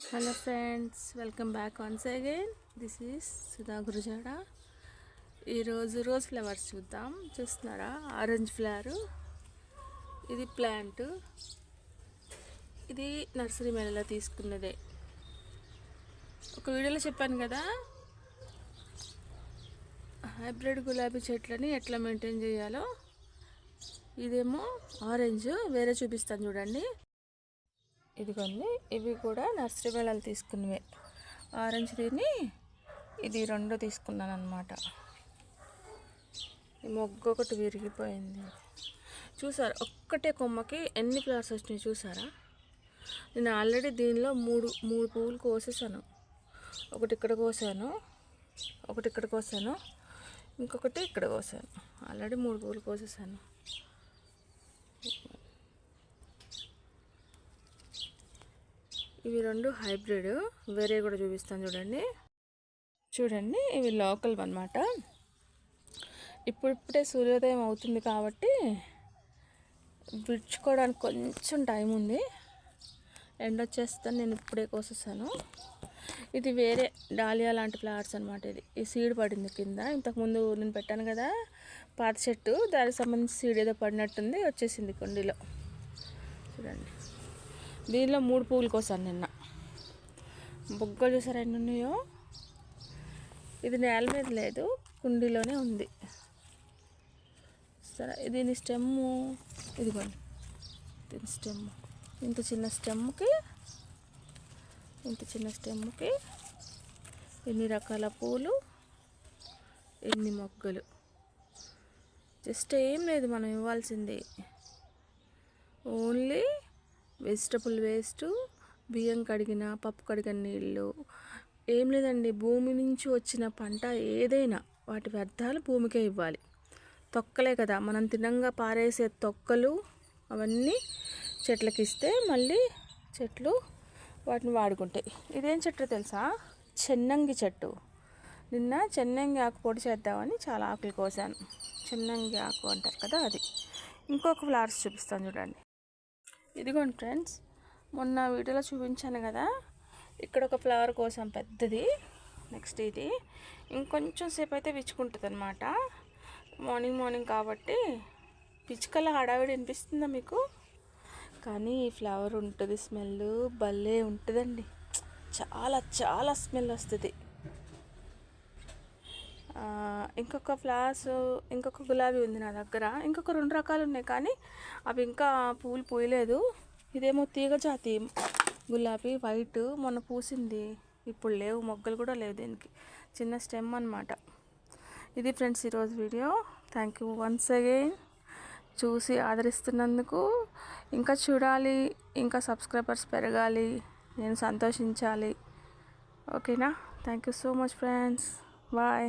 Hello friends welcome back once again this is Sudha Gurujada ఈరోజు rose flowers చూద్దాం. చూస్తున్నారా? Orange flower ఇది plant ఇది నర్సరీ మేళలో తీసుకున్నదే. ఒక వీడియోలో చెప్పాను కదా? హైబ్రిడ్ గులాబీ చెట్లని ఎట్లా మెయింటైన్ చేయాలో? ఇదేమో ఆరెంజ్ వేరే చూపిస్తాను చూడండి. ఇదిగోండి ఇవి కూడా నర్సరీ మేళాలు తీసుకున్నవే. ఆరెంజ్ తిని ఇది రెండు తీసుకున్నాను అనమాట ఈ మొగ్గ ఒకటి విరిగిపోయింది. చూసారా ఒక్కటే కొమ్మకి ఎన్ని ఫ్లవర్స్ వచ్చినాయి చూసారా? నేను ఆల్రెడీ దీనిలో మూడు మూడు పువ్వులు కోసేసాను. ఒకటి ఇక్కడ కోసాను ఒకటి ఇక్కడ కోసాను ఇంకొకటి ఇక్కడ కోసాను. ఆల్రెడీ మూడు పువ్వులు కోసేసాను. ఇవి రెండు హైబ్రిడ్. వేరే కూడా చూపిస్తాను చూడండి. చూడండి ఇవి లోకల్ అనమాట ఇప్పుడిప్పుడే సూర్యోదయం అవుతుంది కాబట్టి విడుచుకోవడానికి కొంచెం టైం ఉంది. ఎండ వచ్చేస్తాను నేను ఇప్పుడే కోసేసాను. ఇది వేరే డాలియా లాంటి ఫ్లవర్స్ అనమాట ఇది. ఈ సీడ్ పడింది కింద. ఇంతకుముందు నేను పెట్టాను కదా పాత చెట్టు. దానికి సంబంధించి సీడ్ ఏదో పడినట్టుంది వచ్చేసింది కొండిలో. చూడండి. దీనిలో మూడు పువ్వులు కోసాను నిన్న. బొగ్గలు చూసారు ఎన్ని ఉన్నాయో? ఇది నేల మీద లేదు కుండీలోనే ఉంది. సరే దీని స్టెమ్ము. ఇదిగోండి దీని స్టెమ్ ఇంత చిన్న స్టెమ్కి ఇంత చిన్న స్టెమ్కి ఎన్ని రకాల పూలు ఎన్ని మొగ్గలు. జస్ట్ ఏం లేదు మనం ఇవ్వాల్సింది. ఓన్లీ వెజిటబుల్ వేస్ట్ బియ్యం కడిగిన పప్పు కడిగిన నీళ్ళు. ఏం లేదండి భూమి నుంచి వచ్చిన పంట ఏదైనా వాటి వ్యర్థాలు భూమికే ఇవ్వాలి. తొక్కలే కదా మనం తినంగా పారేసే తొక్కలు అవన్నీ చెట్లకి ఇస్తే మళ్ళీ చెట్లు వాటిని వాడుకుంటాయి ఇదేం చెట్టు తెలుసా? చెన్నంగి చెట్టు. నిన్న చెన్నంగి ఆకు పొడి చేద్దామని చాలా ఆకులు కోసాను. చెన్నంగి ఆకు అంటారు కదా అది. ఇంకొక ఫ్లవర్స్ చూపిస్తాను చూడండి. ఇదిగోండి ఫ్రెండ్స్ మొన్న వీడియోలో చూపించాను కదా ఇక్కడ ఒక ఫ్లవర్ కోసం పెద్దది నెక్స్ట్ ఇది. ఇంకొంచెం సేపు అయితే విచ్చుకుంటుంది అనమాట మార్నింగ్ మార్నింగ్ కాబట్టి పిచ్చుకల హడావిడి వినిపిస్తుందా మీకు? కానీ ఈ ఫ్లవర్ ఉంటుంది స్మెల్ భలే ఉంటుందండి. చాలా చాలా స్మెల్ వస్తుంది. ఇంకొక ఫ్లవర్స్ ఇంకొక గులాబీ ఉంది నా దగ్గర. ఇంకొక రెండు రకాలు ఉన్నాయి కానీ అవి ఇంకా పూలు పూయలేదు. ఇదేమో తీగ జాతి. గులాబీ వైట్ మొన్న పూసింది. ఇప్పుడు లేవు మొగ్గలు కూడా లేవు దీనికి. చిన్న స్టెమ్ అనమాట ఇది ఫ్రెండ్స్ ఈరోజు video. Thank you once again చూసి ఆదరిస్తున్నందుకు ఇంకా చూడాలి ఇంకా సబ్స్క్రైబర్స్ పెరగాలి నేను సంతోషించాలి. ఓకేనా thank you so much friends bye